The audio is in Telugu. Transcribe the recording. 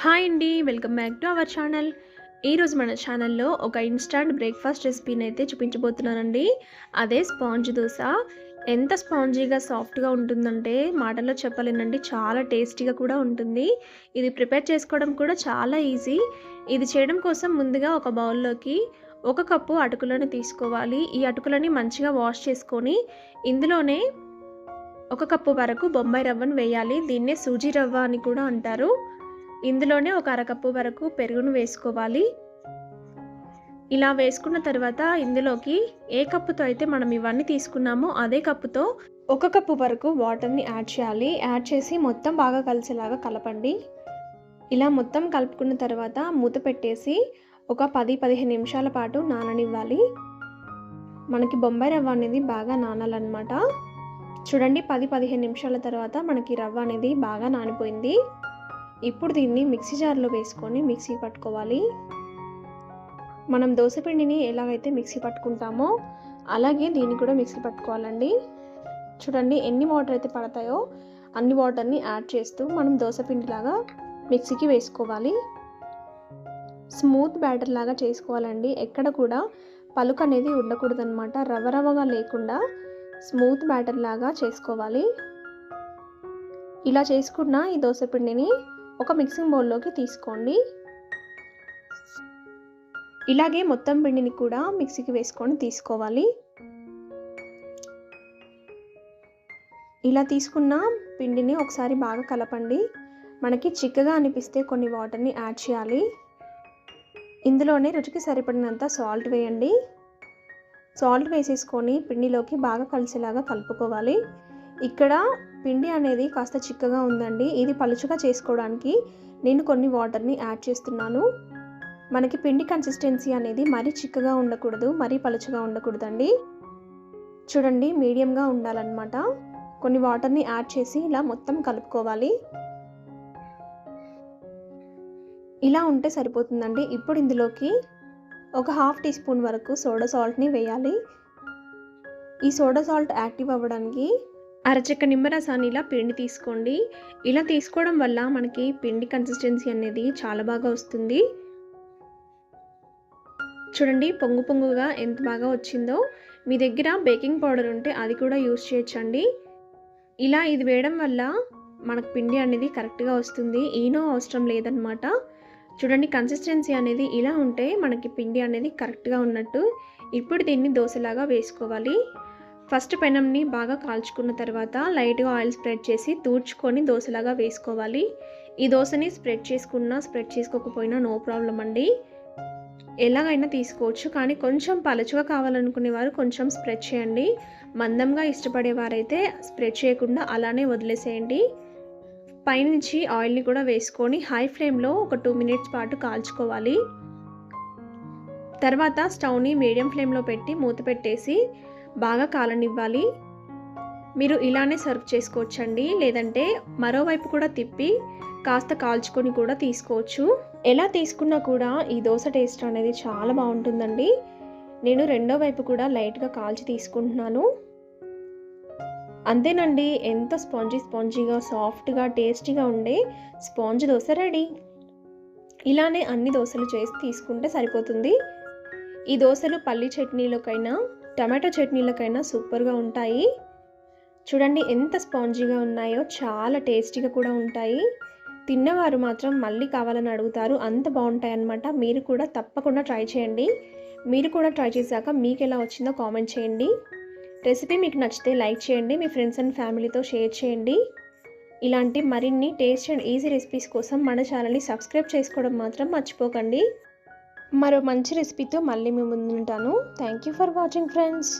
హాయ్ అండి welcome back to our channel. ఈరోజు మన ఛానల్లో ఒక ఇన్స్టాంట్ బ్రేక్ఫాస్ట్ రెసిపీని అయితే చూపించబోతున్నానండి. అదే స్పాంజ్ దోశ. ఎంత స్పాంజీగా సాఫ్ట్గా ఉంటుందంటే మాటల్లో చెప్పలేనండి చాలా టేస్టీగా కూడా ఉంటుంది. ఇది ప్రిపేర్ చేసుకోవడం కూడా చాలా ఈజీ. ఇది చేయడం కోసం ముందుగా ఒక బౌల్లోకి ఒక కప్పు అటుకులను తీసుకోవాలి. ఈ అటుకులని మంచిగా వాష్ చేసుకొని ఇందులోనే ఒక కప్పు వరకు బొంబాయి రవ్వను వేయాలి. దీన్నే సూజీ రవ్వ అని కూడా అంటారు. ఇందులోనే ఒక అరకప్పు వరకు పెరుగును వేసుకోవాలి. ఇలా వేసుకున్న తర్వాత ఇందులోకి ఏ కప్పుతో అయితే మనం ఇవన్నీ తీసుకున్నామో అదే కప్పుతో ఒక కప్పు వరకు వాటర్ని యాడ్ చేయాలి. యాడ్ చేసి మొత్తం బాగా కలిసేలాగా కలపండి. ఇలా మొత్తం కలుపుకున్న తర్వాత మూత పెట్టేసి ఒక పది పదిహేను నిమిషాల పాటు నాననివ్వాలి. మనకి బొంబాయి రవ్వ అనేది బాగా నానాలన్నమాట. చూడండి పది పదిహేను నిమిషాల తర్వాత మనకి రవ్వ అనేది బాగా నానిపోయింది. ఇప్పుడు దీన్ని మిక్సీ జార్లో వేసుకొని మిక్సీ పట్టుకోవాలి. మనం దోశపిండిని ఎలాగైతే మిక్సీ పట్టుకుంటామో అలాగే దీన్ని కూడా మిక్సీ పట్టుకోవాలండి. చూడండి ఎన్ని వాటర్ అయితే పడతాయో అన్ని వాటర్ని యాడ్ చేస్తూ మనం దోశపిండిలాగా మిక్సీకి వేసుకోవాలి. స్మూత్ బ్యాటర్ లాగా చేసుకోవాలండి. ఎక్కడ కూడా పలుకు అనేది ఉండకూడదనమాట రవ రవగా లేకుండా స్మూత్ బ్యాటర్ లాగా చేసుకోవాలి. ఇలా చేసుకున్న ఈ దోశపిండిని ఒక మిక్సింగ్ బౌల్లోకి తీసుకోండి. ఇలాగే మొత్తం పిండిని కూడా మిక్సీకి వేసుకొని తీసుకోవాలి. ఇలా తీసుకున్న పిండిని ఒకసారి బాగా కలపండి. మనకి చిక్కగా అనిపిస్తే కొన్ని వాటర్ని యాడ్ చేయాలి. ఇందులోనే రుచికి సరిపడినంత సాల్ట్ వేయండి. సాల్ట్ వేసేసుకొని పిండిలోకి బాగా కలిసేలాగా కలుపుకోవాలి. ఇక్కడ పిండి అనేది కాస్త చిక్కగా ఉందండి. ఇది పలుచుగా చేసుకోవడానికి నేను కొన్ని వాటర్ని యాడ్ చేస్తున్నాను. మనకి పిండి కన్సిస్టెన్సీ అనేది మరీ చిక్కగా ఉండకూడదు మరీ పలుచగా ఉండకూడదండి. చూడండి మీడియంగా ఉండాలన్నమాట. కొన్ని వాటర్ని యాడ్ చేసి ఇలా మొత్తం కలుపుకోవాలి. ఇలా ఉంటే సరిపోతుందండి. ఇప్పుడు ఇందులోకి ఒక హాఫ్ టీ స్పూన్ వరకు సోడా సాల్ట్ని వేయాలి. ఈ సోడా సాల్ట్ యాక్టివ్ అవ్వడానికి అరచెక్క నిమ్మరసాన్ని ఇలా పిండి తీసుకోండి. ఇలా తీసుకోవడం వల్ల మనకి పిండి కన్సిస్టెన్సీ అనేది చాలా బాగా వస్తుంది. చూడండి పొంగు పొంగుగా ఎంత బాగా వచ్చిందో. మీ దగ్గర బేకింగ్ పౌడర్ ఉంటే అది కూడా యూస్ చేయొచ్చండి. ఇలా ఇది వేయడం వల్ల మనకు పిండి అనేది కరెక్ట్గా వస్తుంది. ఈనో అవసరం లేదనమాట చూడండి కన్సిస్టెన్సీ అనేది ఇలా ఉంటే మనకి పిండి అనేది కరెక్ట్గా ఉన్నట్టు. ఇప్పుడు దీన్ని దోశలాగా వేసుకోవాలి. ఫస్ట్ పెనంని బాగా కాల్చుకున్న తర్వాత లైట్గా ఆయిల్ స్ప్రెడ్ చేసి తూడ్చుకొని దోశలాగా వేసుకోవాలి. ఈ దోశని స్ప్రెడ్ చేసుకున్నా స్ప్రెడ్ చేసుకోకపోయినా నో ప్రాబ్లం అండి. ఎలాగైనా తీసుకోవచ్చు. కానీ కొంచెం పలచగా కావాలనుకునే వారు కొంచెం స్ప్రెడ్ చేయండి. మందంగా ఇష్టపడేవారైతే స్ప్రెడ్ చేయకుండా అలానే వదిలేసేయండి. పైనుంచి ఆయిల్ని కూడా వేసుకొని హై ఫ్లేమ్లో ఒక టూ మినిట్స్ పాటు కాల్చుకోవాలి. తర్వాత స్టవ్ని మీడియం ఫ్లేమ్లో పెట్టి మూత పెట్టేసి బాగా కాలనివ్వాలి. మీరు ఇలానే సర్వ్ చేసుకోవచ్చండి. లేదంటే మరోవైపు కూడా తిప్పి కాస్త కాల్చుకొని కూడా తీసుకోవచ్చు. ఎలా తీసుకున్నా కూడా ఈ దోశ టేస్ట్ అనేది చాలా బాగుంటుందండి. నేను రెండో వైపు కూడా లైట్గా కాల్చి తీసుకుంటున్నాను. అంతేనండి ఎంత స్పాంజీ స్పాంజీగా సాఫ్ట్గా టేస్టీగా ఉండే స్పాంజ్ దోశ రెడీ. ఇలానే అన్ని దోశలు చేసి తీసుకుంటే సరిపోతుంది. ఈ దోశలు పల్లి చట్నీలోకైనా టమాటో చట్నీలకైనా సూపర్గా ఉంటాయి. చూడండి ఎంత స్పాంజీగా ఉన్నాయో చాలా టేస్టీగా కూడా ఉంటాయి. తిన్నవారు మాత్రం మళ్ళీ కావాలని అడుగుతారు. అంత బాగుంటాయి అన్నమాట మీరు కూడా తప్పకుండా ట్రై చేయండి. మీరు కూడా ట్రై చేశాక మీకు ఎలా వచ్చిందో కామెంట్ చేయండి. రెసిపీ మీకు నచ్చితే లైక్ చేయండి. మీ ఫ్రెండ్స్ అండ్ ఫ్యామిలీతో షేర్ చేయండి. ఇలాంటి మరిన్ని టేస్ట్ అండ్ ఈజీ రెసిపీస్ కోసం మన ఛానల్ని సబ్స్క్రైబ్ చేసుకోవడం మాత్రం మర్చిపోకండి. మరో మంచి రెసిపీతో మళ్ళీ మీ ముందుంటాను. Thank you for watching friends